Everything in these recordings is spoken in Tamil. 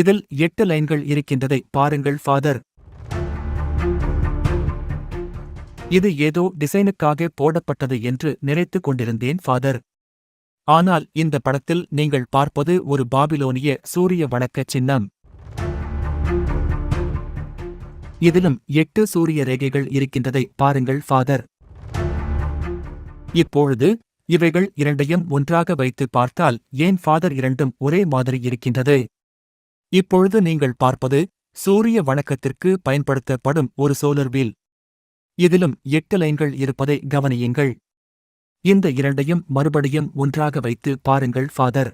இதில் எட்டு லைன்கள் இருக்கின்றதை பாருங்கள் ஃபாதர். இது ஏதோ டிசைனுக்காக போடப்பட்டது என்று நினைத்துக் கொண்டிருந்தேன் ஃபாதர். ஆனால் இந்த படத்தில் நீங்கள் பார்ப்பது ஒரு பாபிலோனிய சூரிய வணக்க சின்னம். இதிலும் எட்டு சூரிய ரேகைகள் இருக்கின்றதை பாருங்கள் ஃபாதர். இப்பொழுது இவைகள் இரண்டையும் ஒன்றாக வைத்து பார்த்தால் ஏன் ஃபாதர் இரண்டும் ஒரே மாதிரி இருக்கின்றது? இப்பொழுது நீங்கள் பார்ப்பது சூரிய வணக்கத்திற்கு பயன்படுத்தப்படும் ஒரு சோலர் வீல். இதிலும் எட்டு லைன்கள் இருப்பதை கவனியுங்கள். இந்த இரண்டையும் மறுபடியும் ஒன்றாக வைத்து பாருங்கள் ஃபாதர்.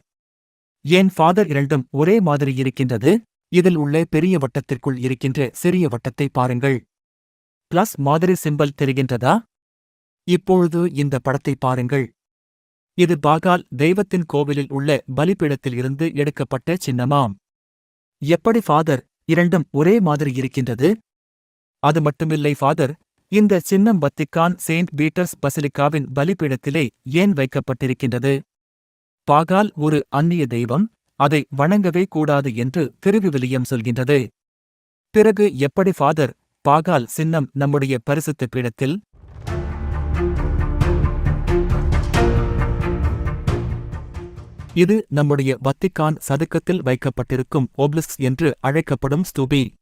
ஏன் ஃபாதர் இரண்டும் ஒரே மாதிரி இருக்கின்றது? இதில் உள்ள பெரிய வட்டத்திற்குள் இருக்கின்ற சிறிய வட்டத்தை பாருங்கள். பிளஸ் மாதிரி சிம்பல் தெரிகின்றதா? இப்பொழுது இந்த படத்தை பாருங்கள். இது பாகால் தெய்வத்தின் கோவிலில் உள்ள பலிபீடத்தில் இருந்து எடுக்கப்பட்ட சின்னமாம். எப்படி ஃபாதர் இரண்டும் ஒரே மாதிரி இருக்கின்றது? அது மட்டுமில்லை ஃபாதர் இந்த சின்னம் வத்திக்கான் செயின்ட் பீட்டர்ஸ் பசிலிக்காவின் பலிபீடத்திலே ஏன் வைக்கப்பட்டிருக்கின்றது? பாகால் ஒரு அந்நிய தெய்வம் அதை வணங்கவே கூடாது என்று திருவிவிலியம் சொல்கின்றது. பிறகு எப்படி ஃபாதர் பாகால் சின்னம் நம்முடைய பரிசுத்த பீடத்தில் இது நம்முடைய வத்திக்கான் சதுக்கத்தில் வைக்கப்பட்டிருக்கும் ஓப்லிஸ்க் என்று அழைக்கப்படும் ஸ்தூபி.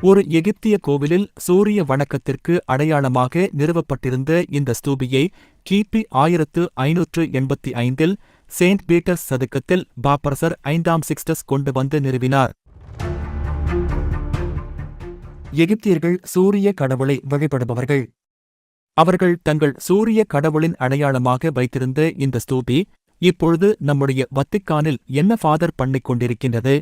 ஒரு எகிப்திய கோவிலில் சூரிய வணக்கத்திற்கு அடையாளமாக நிறுவப்பட்டிருந்த இந்த ஸ்தூபியை கிபி ஆயிரத்து ஐநூற்று எண்பத்தி ஐந்தில் செயின்ட் பீட்டர்ஸ் சதுக்கத்தில் பாப்பரசர் ஐந்தாம் சிக்ஸ்டஸ் கொண்டு வந்து நிறுவினார். எகிப்தியர்கள் சூரிய கடவுளை வழிபடுபவர்கள். அவர்கள் தங்கள் சூரிய கடவுளின் அடையாளமாக வைத்திருந்த இந்த ஸ்தூபி இப்பொழுது நம்முடைய வத்திக்கானில் என்ன ஃபாதர் பண்ணிக் கொண்டிருக்கின்றது